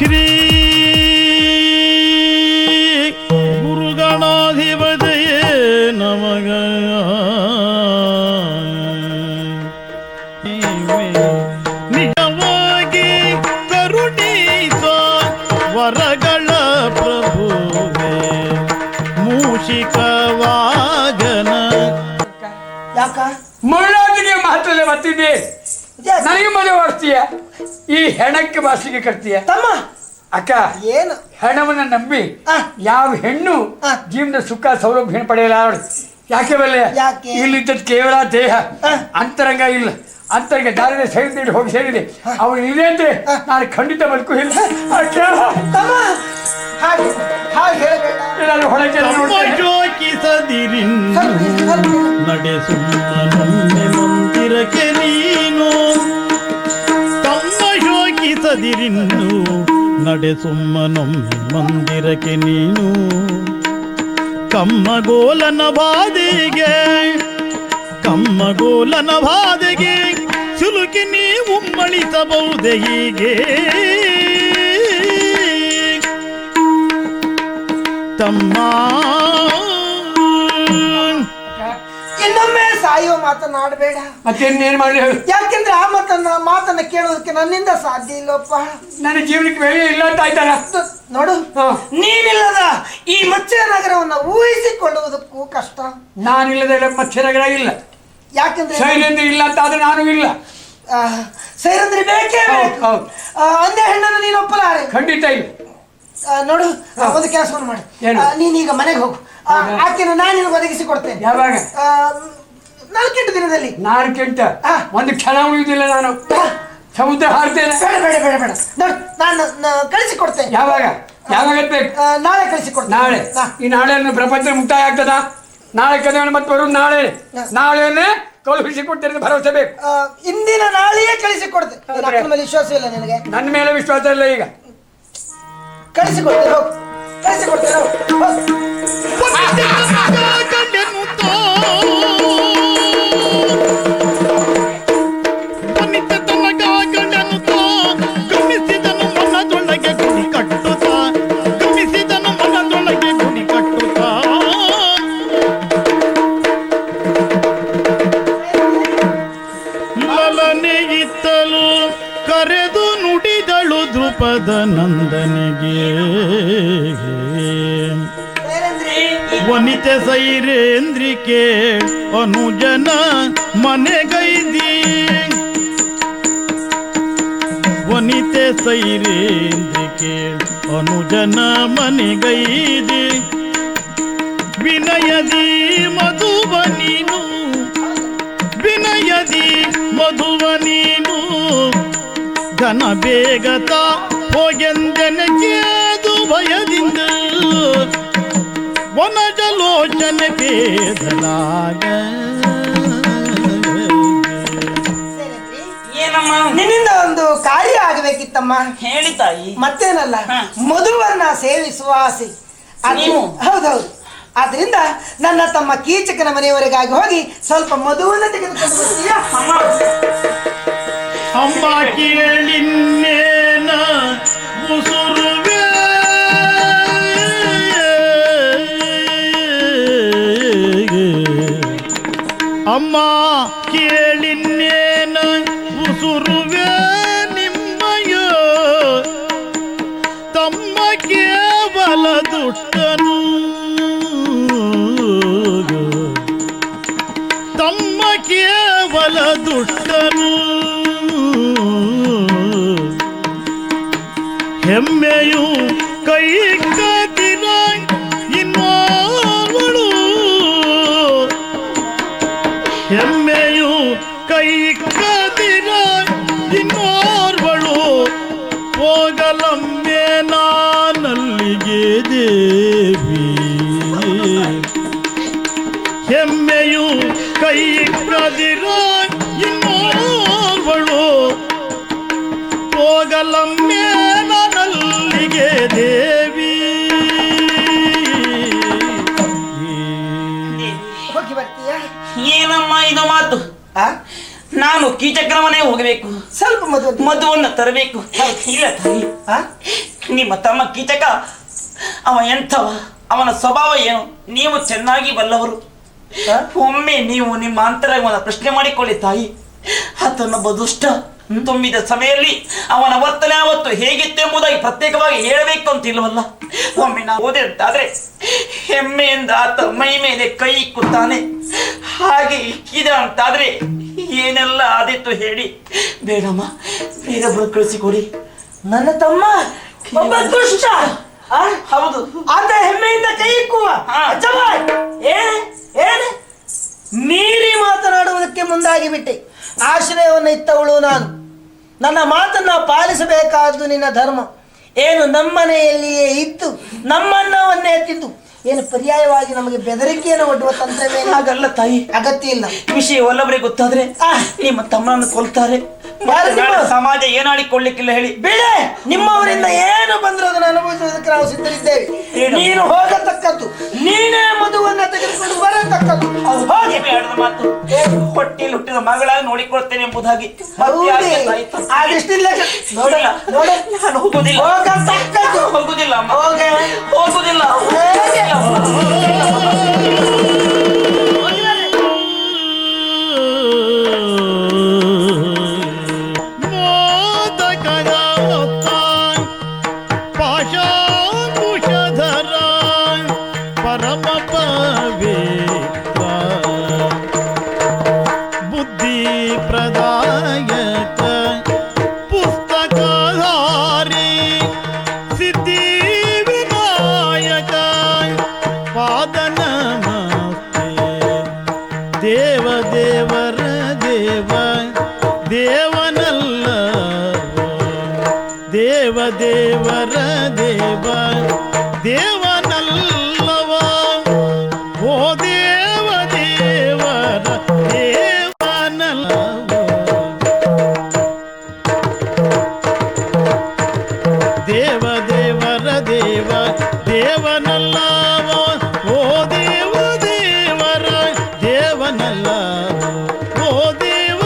ಶ್ರೀ ಗುರುಗಣಾಧಿಪತಯೇ ನಮಗ ನಿಜವಾಗಿ ಕರುಣಿಸ ವರಗಳ ಪ್ರಭುವೇ ಮೂಷಿಕ ವಾಗನ ಯಾಕ? ಮಾತಲ್ಲೇ ಬರ್ತಿದ್ದೆ ಯಾಕೆ? ನನಗೆ ಮದುವೆ ಮಾಡ್ತೀಯ ಈ ಹೆಣಕ್ಕೆ ಬಾಸಿಗೆ ಕಟ್ತೀಯ? ತಮ್ಮ. ಅಕ್ಕ ಏನು? ಹೆಣವನ್ನ ನಂಬಿ ಆ. ಯಾವ ಹೆಣ್ಣು ಆ. ಜೀವನದ ಸುಖ ಸೌಲಭ್ಯ ಪಡೆಯಲಾರ ಯಾಕೆ ಬಲ್ಲೆ? ಯಾಕೆ? ಇಲ್ಲಿದ್ದದ್ದು ಕೇವಲ ದೇಹ. ಅಂತರಂಗ ಇಲ್ಲ. ಅಂತರಂಗ ದಾರಿನ ನೀಡಿ ಹೋಗಿ ಸೇರಿದೆ. ಅವಳು ಇದೆ ಅಂದ್ರೆ ನಾನು ಖಂಡಿತ ಬದುಕು ಇಲ್ಲ. ಅಕ್ಕ ತಮ್ಮ. ಹಾಗೆ ಹಾಗೆ ಹೇಳಬೇಡ. ನಾನು ತಮ್ಮ ನೋಡ್ತೇನೆ. ಜೋಕಿಸದಿರಿನ್ನು ನೀನು? ತಮ್ಮ ಯೋಗಿಸದಿರಿನ್ನು ನಡೆಸುಮ್ಮನೊಮ್ಮೆ ಮಂದಿರಕ್ಕೆ ನೀನು. ಕಮ್ಮಗೋಲನ ಬಾಧೆಗೆ ಕಮ್ಮಗೋಲನ ಬಾಧೆಗೆ ಸಿಲುಕಿ ನೀವು ಮಣಿಸಬಹುದೇ ಹೀಗೆ? ತಮ್ಮ ಇನ್ನೊಮ್ಮೆ ಸಾಯೋ ಮಾತನಾಡಬೇಡ ಮತ್ತೆ ಇನ್ನೇನ್ ಮಾಡಲಿ ಹೇಳು. ಯಾಕೆಂದ್ರೆ ಆ ಮಾತನ್ನ ಮಾತನ್ನ ಕೇಳೋದಕ್ಕೆ ನನ್ನಿಂದ ಸಾಧ್ಯ ಇಲ್ಲಪ್ಪ. ನನ್ನ ಜೀವನಕ್ಕೆ ಬೆಲೆ ಇಲ್ಲ ಅಂತ ಆಯ್ತಲ್ಲ? ನೋಡು ಹಾ. ನೀನಿಲ್ಲದ ಈ ಮಚ್ಚ ನಗರವನ್ನ ಊಹಿಸಿಕೊಳ್ಳುವುದಕ್ಕೂ ಕಷ್ಟ. ನಾನಿಲ್ಲದೆ ಮತ್ಸ್ಯನಗರ ಇಲ್ಲ. ಯಾಕೆಂದ್ರೆ ಶೈಲೇಂದ್ರ ಇಲ್ಲ ಅಂತ ಆದ್ರೆ ನಾನು ಇಲ್ಲ. ಆ, ಸೈರಂದ್ರಿ ಬೇಕೇ ಹೌದು, ಬೇಕು. ಹೌದು. ಆ, ಅಂದೇ ಹೆಣ್ಣನ್ನು ನೀನು ಒಪ್ಪಲಾರೆ? ಖಂಡಿತ ಇಲ್ಲ. ಆ, ನೋಡು ಆ, ಒಂದು ಕೆಲಸವನ್ನು ಮಾಡಿ. ಏನು? ಆ, ನೀನೀಗ ಮನೆಗೆ ಹೋಗು. ಆ, ಆಕೆನ ನಾನು ನಿನಗೆ ಒದಗಿಸಿ ಕೊಡ್ತೇನೆ ಯಾವಾಗ? ಆ, ನಾಲ್ಕೆಂಟು ದಿನದಲ್ಲಿ. ನಾಲ್ಕೆಂಟ? ಆ. ಒಂದು ಕ್ಷಣ ಉಳಿದಿಲ್ಲ ನಾನು. ಸಮುದ್ರ ಹಾರ್ತೇನೆ ಬೇಡ ಬೇಡ ಬೇಡ ಬೇಡ. ನೋಡು ನಾನು ನ- ಕಳಿಸಿ ಕೊಡ್ತೇನೆ ಯಾವಾಗ ಯಾವಾಗ ಬೇಕು ಆ, ನಾಳೆ ಕಳಿಸಿ ಕೊಡ್ತೇನೆ ನಾಳೆ. ಹಾ. ಈ ನಾಳೆ ಪ್ರಪಂಚ ಮುಕ್ತಾಯ ಆಗ್ತದ? ನಾಳೆ ಕಲ್ಯಾಣ ಮತ್ತೆ ಬರೋದು ನಾಳೆ. ನಾಳೆನೆ ಕಳುಹಿಸಿ ಕೊಡ್ತೇನೆ ಭರವಸೆ ಬೇಕು. ಆ, ಇಂದಿನ ನಾಳೆಯೇ ಕಳಿಸಿ ಕೊಡ್ತೇನೆ ನಿನ್ನ ಹೌದ್ರಾ? ಮೇಲೆ ವಿಶ್ವಾಸ ಇಲ್ಲ ನಿನಗೆ. ನನ್ನ ಮೇಲೆ ವಿಶ್ವಾಸ ಇಲ್ಲ ಈಗ. ಕಳಿಸಿ ಕೊಡ್ತೇನೆ ಹೋಗು. ಕಳಿಸಿ ಕೊಡ್ತೇನೆ ಹೋಗು. ಹೋಗು. ವನಿತೆ ಸೈರೇಂದ್ರಿಕೆ ಅನುಜನ ಮನೆಗೈದಿ. ವನಿತ ಸೈರೇಂದ್ರಿಕೆ ಅನುಜನ ಮನೆಗೈದಿ. ವಿನಯದಿ ಮಧುವ ನೀನು, ವಿನಯದಿ ಮಧುವ ನೀನು. ಘನ ಬೇಗತ ಹೋಗೆಂದೆನಗೇದು ವನಜಲೋಚನೆ ಬೇದಲಾಗ? ಏನಮ್ಮ? ನಿನ್ನಿಂದ ಒಂದು ಕಾರ್ಯ ಆಗಬೇಕಿತ್ತಮ್ಮ. ಹೇಳಿ ತಾಯಿ. ಮತ್ತೇನಲ್ಲ. ಮಧುವನ್ನ ಸೇವಿಸುವ ಆಸೆ. ಅದು-? ಹೌದೌದು. ಆದ್ರಿಂದ ನನ್ನ ತಮ್ಮ ಕೀಚಕನ ಮನೆಯವರೆಗಾಗಿ ಹೋಗಿ ಸ್ವಲ್ಪ ಮಧುವನ್ನ ತೆಗೆದುಕೊಂಡು ಬರ್ತೀಯಾ? ಅಮ್ಮ. ಅಮ್ಮ ಕೇಳಿನ್ನೇನ ಅಮ್ಮ ಕೇಳಿನ್ನೇನ ಉಸುರುವೆ ನಿಮ್ಮಯ ತಮ್ಮ ಕೇವಲ ದುಷ್ಟನು. ತಮ್ಮ ಕೇವಲ ದುಷ್ಟನು. ಹೆಮ್ಮೆಯು ಕೈ ಕದಿರ ಕೈ ಕದಿರ ಇನ್ನೋರ್ವಳು ಹೋಗಲಮ್ಮೆ ನಾನಲ್ಲಿಗೆ ದೇವಿ. ಹೆಮ್ಮೆಯು ಕೈ ಕದಿರ ಇನ್ನೋರ್ವಳು ಹೋಗಲಮ್ಮೆ ನಾನಲ್ಲಿಗೆ ದೇವಿ. ಹೋಗಿ ಬರ್ತೀಯಾ? ಏನಮ್ಮ ಇದು ಮಾತು? ನಾನು ಕೀಚಕ್ರ ಮನೆ ಹೋಗಬೇಕು. ಸ್ವಲ್ಪ ಮಧು ಮಧುವನ್ನ ತರಬೇಕು. ಇಲ್ಲ ತಾಯಿ. ಆ? ನಿಮ್ಮ ತಮ್ಮ ಕೀಚಕ ಅವ ಎಂಥವ? ಅವನ ಸ್ವಭಾವ ಏನು? ನೀವು ಚೆನ್ನಾಗಿ ಬಲ್ಲವರು? ಒಮ್ಮೆ ನೀವು ನಿಮ್ಮ ಅಂತರ ಪ್ರಶ್ನೆ ಮಾಡಿಕೊಳ್ಳಿ ತಾಯಿ. ಆತನೊಬ್ಬ ದುಷ್ಟ. ತುಂಬಿದ ಸಮಯಲ್ಲಿ ಅವನ ವರ್ತನೆ ಅವತ್ತು ಹೇಗಿತ್ತು ಎಂಬುದಾಗಿ ಪ್ರತ್ಯೇಕವಾಗಿ ಹೇಳಬೇಕು ಅಂತ ಇಲ್ಲವಲ್ಲ ಒಮ್ಮೆ ನಾವು ಓದಿ ಅಂತಾದ್ರೆ ಹೆಮ್ಮೆಯಿಂದ ಆತ ಮೈ ಮೇಲೆ ಕೈ ಇಕ್ಕುತ್ತಾನೆ. ಹಾಗೆ ಇಕ್ಕಿದ ಅಂತಾದ್ರೆ ಏನೆಲ್ಲ ಆದಿತ್ತು ಹೇಳಿ. ಬೇಡಮ್ಮ ಬೇರೊಬ್ಬರು ಕಳಿಸಿಕೊಡಿ. ನನ್ನ ತಮ್ಮ ಒಬ್ಬ ದುಷ್ಟ? ಹೌದು. ಆತ ಹೆಮ್ಮೆಯಿಂದ ಕೈ ಇಕ್ಕುವ. ಏನ್ ಮೀರಿ ಮಾತನಾಡುವುದಕ್ಕೆ ಮುಂದಾಗಿ ಬಿಟ್ಟೆ. ಆಶ್ರಯವನ್ನು ಇತ್ತವಳು ನಾನು. ನನ್ನ ಮಾತನ್ನ ಪಾಲಿಸಬೇಕಾದ್ದು ನಿನ್ನ ಧರ್ಮ. ಏನು ನಮ್ಮನೆಯಲ್ಲಿಯೇ ಇದ್ದು ನಮ್ಮನ್ನವನ್ನೇ ತಿಂದು. ಏನು ಪರ್ಯಾಯವಾಗಿ ನಮಗೆ ಬೆದರಿಕೆಯನ್ನು ಒಡ್ಡುವ ತಂತ್ರವೇನಾಗಲ್ಲ ತಾಯಿ. ಅಗತ್ಯ ಇಲ್ಲ. ವಿಷಯ ಒಲ್ಲವರಿಗೆ ಗೊತ್ತಾದ್ರೆ. ನಿಮ್ಮ ತಮ್ಮನನ್ನು ಕೊಲ್ತಾರೆ. ಸಮಾಜ ಏನಾಡಿಕೊಳ್ಳಿಕ್ಕಿಲ್ಲ ಹೇಳಿ. ಬಿಡೆ ನಿಮ್ಮವರಿಂದ ಏನು ಬಂದ್ರೆ ಅದನ್ನು ಅನುಭವಿಸುವುದಕ್ಕೆ ನಾವು ಸಿದ್ಧರಿದ್ದೇವೆ? ನೀನು ಹೋಗತಕ್ಕದ್ದು ನೀನೇ ಮಧುವನ್ನ ತೆಗೆದುಕೊಂಡು ಬರತಕ್ಕದ್ದು. ಹೋಗಿ. ಮಾತು. ಹೊಟ್ಟೆಯಲ್ಲಿ ಹುಟ್ಟಿದ ಮಗಳಾಗಿ ನೋಡಿಕೊಳ್ತೇನೆ ಎಂಬುದಾಗಿ ಮತ್ತೆ ನೋಡಲ್ಲ. ನೋಡ. ನಾನು ಹೋಗುದಿಲ್ಲ. ಹೋಗತಕ್ಕದ್ದು. ಹೋಗುದಿಲ್ಲ ಅಮ್ಮ. ಹೋಗೆ? ಹೋಗುದಿಲ್ಲ. ದೇವ ದೇವರ ದೇವ ದೇವ